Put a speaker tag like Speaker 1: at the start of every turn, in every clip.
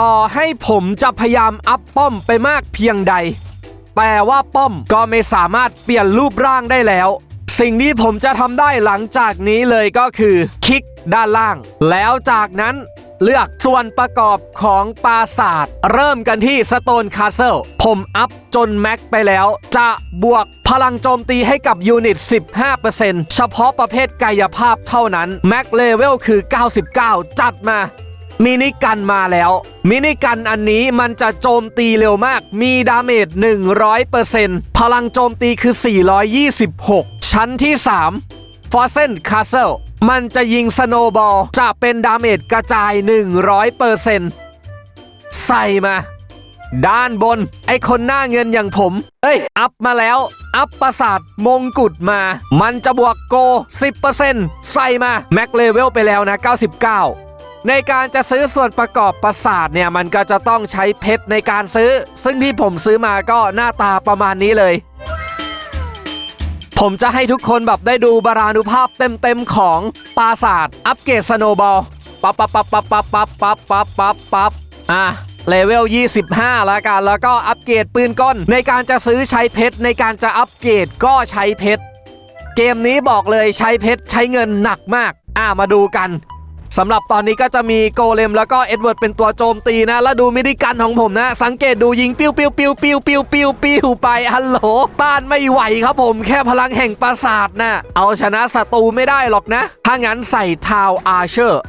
Speaker 1: ต่อให้ผมจะพยายามอัพป้อมไปมากเพียงใด แต่ว่าป้อมก็ไม่สามารถเปลี่ยนรูปร่างได้แล้ว สิ่งที่ผมจะทำได้หลังจากนี้เลยก็คือคลิกด้านล่าง แล้วจากนั้นเลือกส่วนประกอบของปราสาทเริ่มกันที่สโตนคา s เซิลผมอัพจนแม็กไปแล้ว จะบวกพลังโจมตีให้กับยูนิต 15%เฉพาะประเภทกายภาพเท่านั้น แม็กเลเวลคือ 99 จัดมา มินิกันมาแล้ว มินิกันอันนี้มันจะโจมตีเร็วมาก มีดาเมจ 100%พลังโจมตีคือ 426 ชั้นที่ 3 f o r s e n Castle มันจะยิงสโนบอลจะเป็นดาเมจกระจาย 100%ใส่มาด้านบน ไอคนหน้าเงินอย่างผม เอ้ย อัพมาแล้ว อัพประสาทมงกุฎมา มันจะบวกโก 10%ใส่มา แม็กเลเวลไปแล้วนะ 99 ในการจะซื้อส่วนประกอบประสาทเนี่ยมันก็จะต้องใช้เพชรในการซื้อ ซึ่งที่ผมซื้อมาก็หน้าตาประมาณนี้เลย ผมจะให้ทุกคนแบบได้ดูบารานุภาพเต็มๆของปราสาทอัปเกรดสโนบอลปั๊บปั๊บปั๊บปั๊บปั๊บปั๊บปั๊บปั๊บปั๊บปั๊บอะเลเวล 25 แล้วกัน แล้วก็อัปเกรดปืนก้น ในการจะซื้อใช้เพชรในการจะอัปเกรดก็ใช้เพชรเกมนี้บอกเลยใช้เพชรใช้เงินหนักมาก อะมาดูกัน สำหรับตอนนี้ก็จะมีโกเลมแล้วก็เอ็ดเวิร์ดเป็นตัวโจมตีนะ แล้วดูมิดิกันของผมนะ สังเกตดูยิงปิ้วปิ้วปิ้วปิ้วปิ้วปิ้วปิ้วไปฮัลโหลต้านไม่ไหวครับผม แค่พลังแห่งปราสาทนะเอาชนะศัตรูไม่ได้หรอกนะ ถ้างั้นใส่ทาวอาร์เชอร์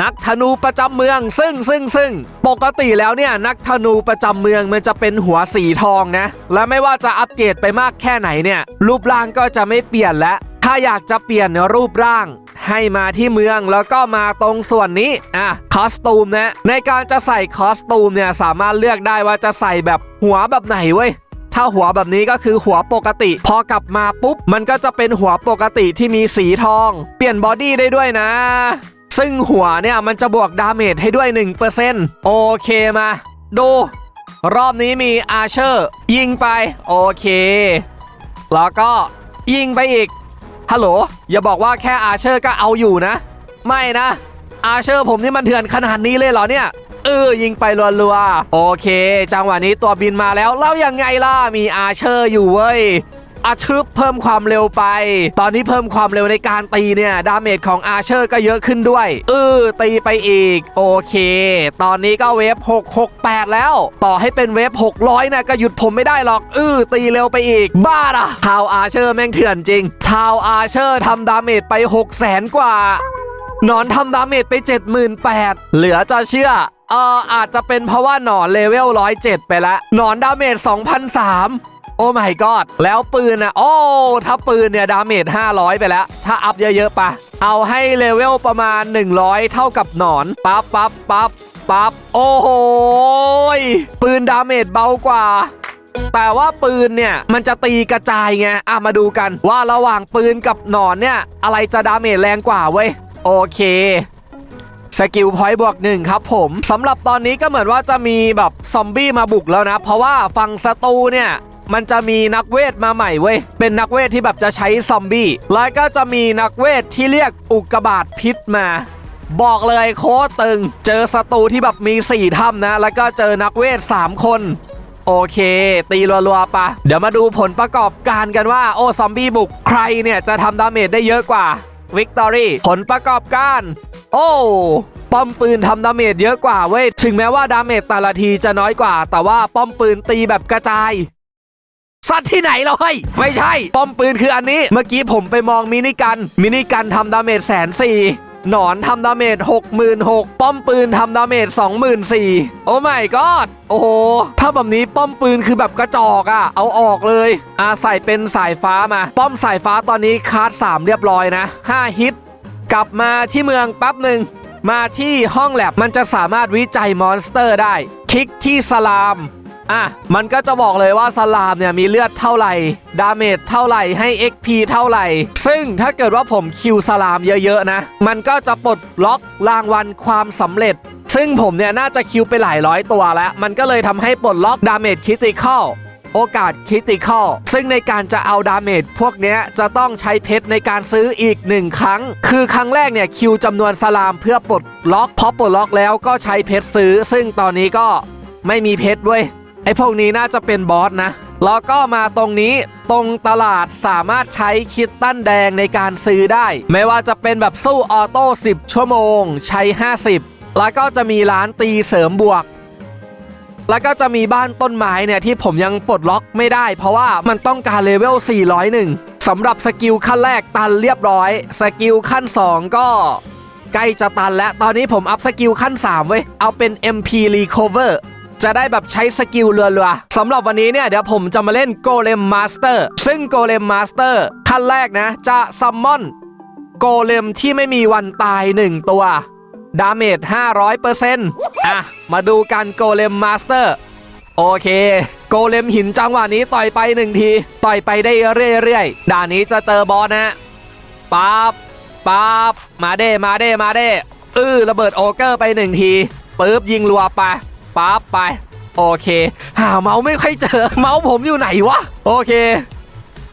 Speaker 1: นักธนูประจำเมืองซึ่งซึ่งซึ่งปกติแล้วเนี่ยนักธนูประจำเมืองมันจะเป็นหัวสีทองนะ และไม่ว่าจะอัปเกรดไปมากแค่ไหนเนี่ยรูปร่างก็จะไม่เปลี่ยนแล้ว ถ้าอยากจะเปลี่ยนรูปร่าง ให้มาที่เมืองแล้วก็มาตรงส่วนนี้อะคอสตูมนะในการจะใส่คอสตูมเนี่ยสามารถเลือกได้ว่าจะใส่แบบหัวแบบไหนเว้ยถ้าหัวแบบนี้ก็คือหัวปกติ พอกลับมาปุ๊บ มันก็จะเป็นหัวปกติที่มีสีทอง เปลี่ยนบอดี้ได้ด้วยนะ ซึ่งหัวเนี่ยมันจะบวกดาเมจให้ด้วย 1%โอเคมา ดู รอบนี้มีอาเชอร์ ยิงไป โอเค แล้วก็ยิงไปอีก ฮัลโหล อย่าบอกว่าแค่อาเชอร์ก็เอาอยู่นะ ไม่นะ อาเชอร์ผมนี่มันเถื่อนขนาดนี้เลยเหรอเนี่ย เออ ยิงไปรัวๆ โอเค จังหวะนี้ตัวบินมาแล้วแล้วยังไงล่ะ มีอาเชอร์อยู่เว้ย อาชึบเพิ่มความเร็วไป ตอนนี้เพิ่มความเร็วในการตีเนี่ย ดาเมจของอาเชอร์ก็เยอะขึ้นด้วยเออตีไปอีก โอเค ตอนนี้ก็เวฟ668 แล้ว ต่อให้เป็นเวฟ600นะก็หยุดผมไม่ได้หรอกเออตีเร็วไปอีก บ้าอะชาวอาเชอร์แม่งเถื่อนจริง ชาวอาเชอร์ทำดาเมจไป6 0 0 0 0กว่าหนอนทำดาเมจไป 78,000เหลือจะเชื่อเอออาจจะเป็นเพราะว่าหนอนเลเวล107 ไปแล้ว หนอนดาเมจ2,003 โอ้ my god แล้วปืนอะโอ้ถ้าปืนเนี่ยดาเมจ500 ไปแล้ว ถ้าอัพเยอะๆปะเอาให้เลเวลประมาณ 100 เท่ากับหนอนปั๊บปั๊บปั๊บปั๊บโอ้โหปืนดาเมจเบากว่าแต่ว่าปืนเนี่ยมันจะตีกระจายไง อะมาดูกันว่าระหว่างปืนกับหนอนเนี่ย อะไรจะดาเมจแรงกว่าเว้ย โอเคสกิลพอยต์บวกหนึ่งครับผมสำหรับตอนนี้ก็เหมือนว่าจะมีแบบซอมบี้มาบุกแล้วนะ เพราะว่าฝั่งศัตรูเนี่ย มันจะมีนักเวทมาใหม่เว้ย เป็นนักเวทที่แบบจะใช้ซอมบี้ แล้วก็จะมีนักเวทที่เรียกอุกกาบาตพิษมา บอกเลยโคตรตึง เจอศัตรูที่แบบมี4ถ้ำนะ แล้วก็เจอนักเวท 3 คนโอเค ตีรัวๆปะเดี๋ยวมาดูผลประกอบการกันว่า โอ้ ซอมบี้บุกใครเนี่ย จะทำดาเมจได้เยอะกว่าวิกตอรี่ผลประกอบการ โอ้ป้อมปืนทำดาเมจเยอะกว่าเว้ย ถึงแม้ว่าดาเมจแต่ละทีจะน้อยกว่า แต่ว่าป้อมปืนตีแบบกระจาย สัตว์ที่ไหนเราเฮ้ไม่ใช่ ป้อมปืนคืออันนี้ เมื่อกี้ผมไปมองมินิกัน มินิกันทำดาเมจแสนสี่หนอนทำดาเมจ66,000ป้อมปืนทำดาเมจ24,000โอ้ไม่กอดโอ้โห ถ้าแบบนี้ป้อมปืนคือแบบกระจอกอะเอาออกเลยอาใส่เป็นสายฟ้ามา ป้อมสายฟ้าตอนนี้คาร์ด3เรียบร้อยนะ 5 ฮิต กลับมาที่เมืองแป๊บหนึ่ง มาที่ห้องแลบมันจะสามารถวิจัยมอนสเตอร์ได้ คลิกที่สลาม อะมันก็จะบอกเลยว่าสลามเนี่ยมีเลือดเท่าไหร่ ดาเมจเท่าไหร่ให้ XP เท่าไหร่ ซึ่งถ้าเกิดว่าผมคิวสลามเยอะๆนะ มันก็จะปลดล็อกรางวัลความสำเร็จ ซึ่งผมเนี่ยน่าจะคิวไปหลายร้อยตัวแล้ว มันก็เลยทำให้ปลดล็อกดาเมจคริติคอลโอกาสคริติคอลซึ่งในการจะเอาดาเมจพวกเนี้ยจะต้องใช้เพชรในการซื้ออีกหนึ่งครั้ง คือครั้งแรกเนี่ยคิวจำนวนสลามเพื่อปลดล็อกพอปลดล็อกแล้วก็ใช้เพชรซื้อ ซึ่งตอนนี้ก็ไม่มีเพชรด้วย ไอ้พวกนี้น่าจะเป็นบอสนะ แล้วก็มาตรงนี้ตรงตลาดสามารถใช้คิตตันแดงในการซื้อได้ ไม่ว่าจะเป็นแบบสู้ออโต้ 10 ชั่วโมง ใช้ 50 แล้วก็จะมีร้านตีเสริมบวก แล้วก็จะมีบ้านต้นไม้เนี่ยที่ผมยังปลดล็อกไม่ได้ เพราะว่ามันต้องการเลเวล 401สำหรับสกิลขั้นแรกตันเรียบร้อย สกิลขั้น 2 ก็ใกล้จะตันแล้ว ตอนนี้ผมอัพสกิลขั้น3เว้ยเอาเป็น MP Recover จะได้แบบใช้สกิลเรือๆสำหรับวันนี้เนี่ยเดี๋ยวผมจะมาเล่นโกเลมมาสเตอร์ซึ่งโกเลมมาสเตอร์ขั้นแรกนะ จะซัมมอนโกเลมที่ไม่มีวันตาย 1 ตัว ดาเมจ 500%อะ มาดูกันโกเลมมาสเตอร์โอเค โกเลมหินจังหวะนี้ต่อยไปหนึ่งที ต่อยไปได้เรื่อยๆ ด่านนี้จะเจอบอสนะปั๊บปั๊บมาเด้มาเด้มาเด้อื้อระเบิดโอเกอร์ไปหนึ่งทีปึ๊บยิงรัวไป ปั๊บไป โอเค หาเมาส์ไม่ค่อยเจอ เมาส์ผมอยู่ไหนวะ โอเค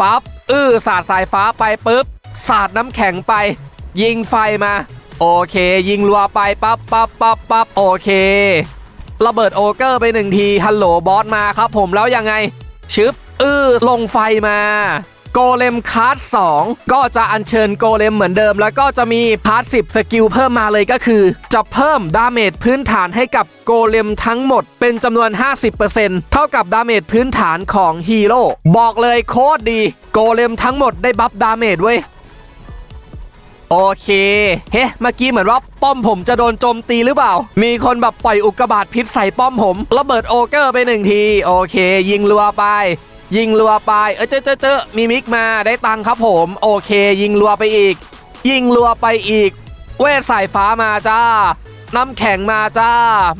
Speaker 1: ปั๊บอื้อสาดสายฟ้าไปปุ๊บสาดน้ำแข็งไป ยิงไฟมา โอเค ยิงรัวไปปั๊บปั๊บปั๊บปั๊บโอเค ระเบิดโอเกอร์ไปหนึ่งทีฮัลโหลบอสมาครับผมแล้วยังไงชึบอื้อลงไฟมา โกเลมคาร์ด2ก็จะอัญเชิญโกเลมเหมือนเดิม แล้วก็จะมีพาร์ท10 สกิลเพิ่มมาเลยก็คือ จะเพิ่มดาเมจพื้นฐานให้กับโกเลมทั้งหมดเป็นจำนวน 50%เท่ากับดาเมจพื้นฐานของฮีโร่บอกเลยโคตรดี โกเลมทั้งหมดได้บัฟดาเมจเว้ยโอเค เฮ้เมื่อกี้เหมือนว่าป้อมผมจะโดนโจมตีหรือเปล่า มีคนแบบปล่อยอุกกาบาตพิษใส่ป้อมผม ระเบิดโอเกอร์ไปหนึ่งที โอเค ยิงรัวไป ยิงรัวไปเออเจอเจอเจอมีมิกมาได้ตังค์ครับผม โอเค ยิงรัวไปอีก ยิงรัวไปอีก เวทสายฟ้ามาจ้าน้ำแข็งมาจ้า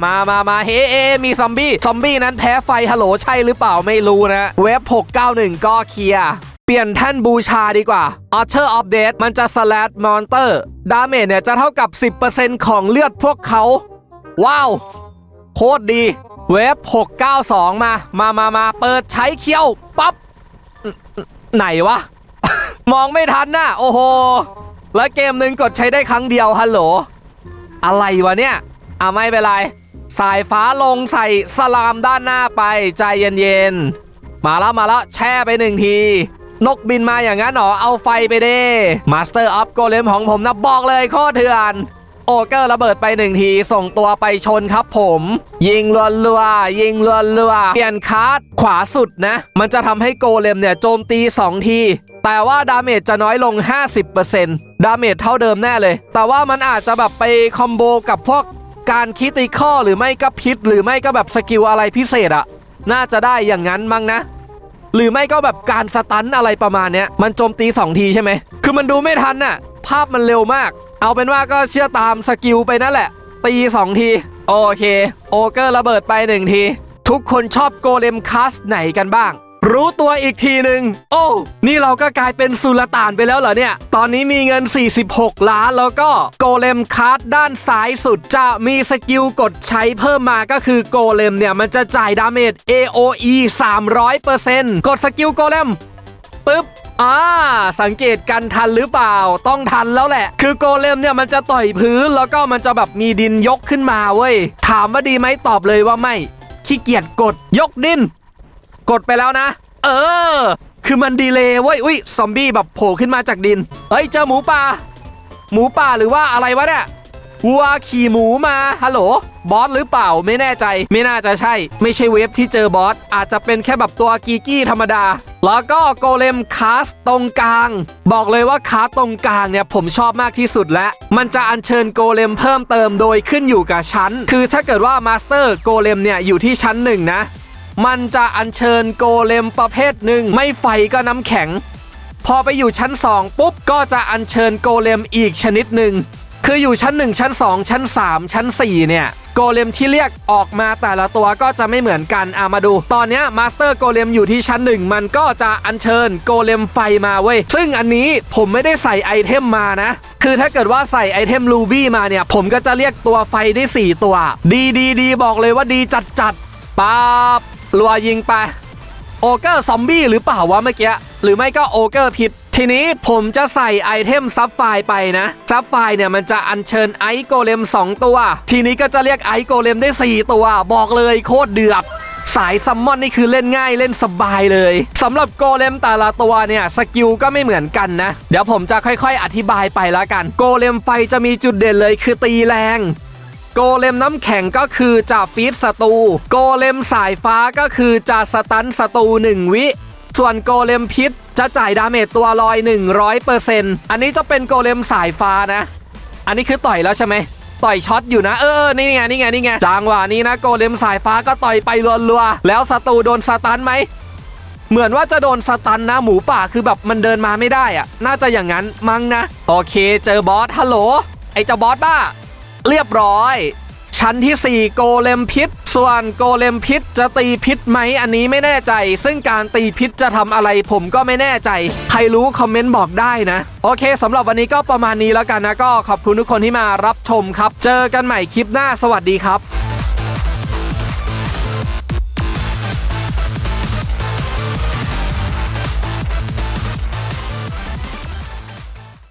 Speaker 1: มามามาเฮ้เอมีซอมบี้ ซอมบี้นั้นแพ้ไฟฮัลโหลใช่หรือเปล่าไม่รู้นะ เว็บ 691 ก็เคลียร์ เปลี่ยนแท่นบูชาดีกว่า Alter of Death มันจะ slash monster ดาเมจเนี่ยจะเท่ากับ 10%ของเลือดพวกเขา ว้าว โคตรดี เว็บ692 มา มามามาเปิดใช้เคี้ยวปั๊บ ไหนวะ มองไม่ทันน่ะ โอ้โห แล้วเกมหนึ่งกดใช้ได้ครั้งเดียวฮัลโหล อะไรวะเนี่ยอะไม่เป็นไร สายฟ้าลงใส่สลามด้านหน้าไปใจเย็นๆ มาแล้วมาแล้วแช่ไปหนึ่งที นกบินมาอย่างนั้นหรอ เอาไฟไปเด้มาสเตอร์อัพโกเลมของผมนะบอกเลยโคตรเถื่อน โอเกอร์ระเบิดไปหนึ่งที ส่งตัวไปชนครับผม ยิงรัวๆยิงรัวๆเปลี่ยนคาร์ดขวาสุดนะ มันจะทำให้โกเลมเนี่ยโจมตี 2 ที แต่ว่าดาเมจจะน้อยลง 50%ดาเมจเท่าเดิมแน่เลย แต่ว่ามันอาจจะแบบไปคอมโบกับพวกการคิติข้อหรือไม่ก็พิษ หรือไม่ก็แบบสกิลอะไรพิเศษอะน่าจะได้อย่างนั้นมั้งนะ หรือไม่ก็แบบการสตันอะไรประมาณเนี้ยมันโจมตี 2 ทีใช่ไหมคือมันดูไม่ทันน่ะภาพมันเร็วมาก เอาเป็นว่าก็เชื่อตามสกิลไปนั่นแหละ ตี2ที โอเค โอเกอร์ระเบิดไป1ที ทุกคนชอบโกเลมคัสไหนกันบ้าง รู้ตัวอีกทีหนึ่งโอ้ นี่เราก็กลายเป็นสุลต่านไปแล้วเหรอเนี่ย ตอนนี้มีเงิน 46 ล้านแล้วก็โกเลมคัสด้านซ้ายสุดจะมีสกิลกดใช้เพิ่มมาก็คือโกเลมเนี่ย มันจะจ่ายดาเมจ AOE 300%กดสกิลโกเลมปึ๊บ อ่าสังเกตกันทันหรือเปล่า ต้องทันแล้วแหละ คือโกเลมเนี่ยมันจะต่อยพื้นแล้วก็มันจะแบบมีดินยกขึ้นมาเว้ย ถามว่าดีไหมตอบเลยว่าไม่ ขี้เกียจกดยกดิน กดไปแล้วนะ เออ คือมันดีเลยเว้ย อุ้ยซอมบี้แบบโผล่ขึ้นมาจากดิน เฮ้ยเจอหมูป่า หมูป่าหรือว่าอะไรวะเนี่ย วัวขี่หมูมาฮัลโหลบอสหรือเปล่าไม่แน่ใจ ไม่น่าจะใช่ ไม่ใช่เวฟที่เจอบอสอาจจะเป็นแค่แบบตัวกีกี้ธรรมดา แล้วก็โกเลมคาสตรงกลาง บอกเลยว่าคาสตรงกลางเนี่ยผมชอบมากที่สุดและ มันจะอัญเชิญโกเลมเพิ่มเติมโดยขึ้นอยู่กับชั้น คือถ้าเกิดว่ามาสเตอร์โกเลมเนี่ยอยู่ที่ชั้นหนึ่งนะ มันจะอัญเชิญโกเลมประเภทหนึ่งไม่ไฟก็น้ำแข็ง พอไปอยู่ชั้น 2 ปุ๊บก็จะอัญเชิญโกเลมอีกชนิดหนึ่ง คืออยู่ชั้น 1 ชั้น 2 ชั้น 3 ชั้น 4 เนี่ย โกเลมที่เรียกออกมาแต่ละตัวก็จะไม่เหมือนกันอะมาดู ตอนนี้มาสเตอร์โกเลมอยู่ที่ชั้น 1 มันก็จะอัญเชิญโกเลมไฟมาเว้ย ซึ่งอันนี้ผมไม่ได้ใส่ไอเทมมานะ คือถ้าเกิดว่าใส่ไอเทมลูบี้มาเนี่ย ผมก็จะเรียกตัวไฟได้ 4 ตัว ดีดีดีบอกเลยว่าดีจัดจัดป๊าบรัวยิงไป โอเกอร์ซอมบี้หรือเปล่าวะเมื่อกี้ หรือไม่ก็โอเกอร์พิษ ทีนี้ผมจะใส่ไอเทมซับไฟไปนะซับไฟเนี่ยมันจะอัญเชิญไอโกเลม 2 ตัว ทีนี้ก็จะเรียกไอโกเลมได้ 4 ตัว บอกเลยโคตรเดือดสายซัมมอนนี่คือเล่นง่ายเล่นสบายเลยสำหรับโกเลมแต่ละตัวเนี่ยสกิลก็ไม่เหมือนกันนะ เดี๋ยวผมจะค่อยๆ อธิบายไปแล้วกัน โกเลมไฟจะมีจุดเด่นเลยคือตีแรง โกเลมน้ำแข็งก็คือจะฟีดศัตรูโกเลมสายฟ้าก็คือจะสตันศัตรู1วิ ส่วนโกเลมพิษ จะจ่ายดาเมจตัวลอย 100%อันนี้จะเป็นโกเลมสายฟ้านะ อันนี้คือต่อยแล้วใช่ไหมต่อยช็อตอยู่นะเออนี่ไงนี่ไงนี่ไงจังหวะนี้นะโกเลมสายฟ้าก็ต่อยไปรัวๆแล้วศัตรูโดนสตันไหมเหมือนว่าจะโดนสตันนะหมูป่าคือแบบมันเดินมาไม่ได้อะน่าจะอย่างนั้นมั้งนะ โอเค เจอบอสฮัลโหลไอ้เจ้าบอสบ้า เรียบร้อย ชั้นที่ 4 โกเลมพิษ ส่วนโกเลมพิษจะตีพิษไหมอันนี้ไม่แน่ใจ ซึ่งการตีพิษจะทำอะไรผมก็ไม่แน่ใจ ใครรู้คอมเมนต์บอกได้นะ โอเคสำหรับวันนี้ก็ประมาณนี้แล้วกันนะก็ขอบคุณทุกคนที่มารับชมครับ เจอกันใหม่คลิปหน้าสวัสดีครับ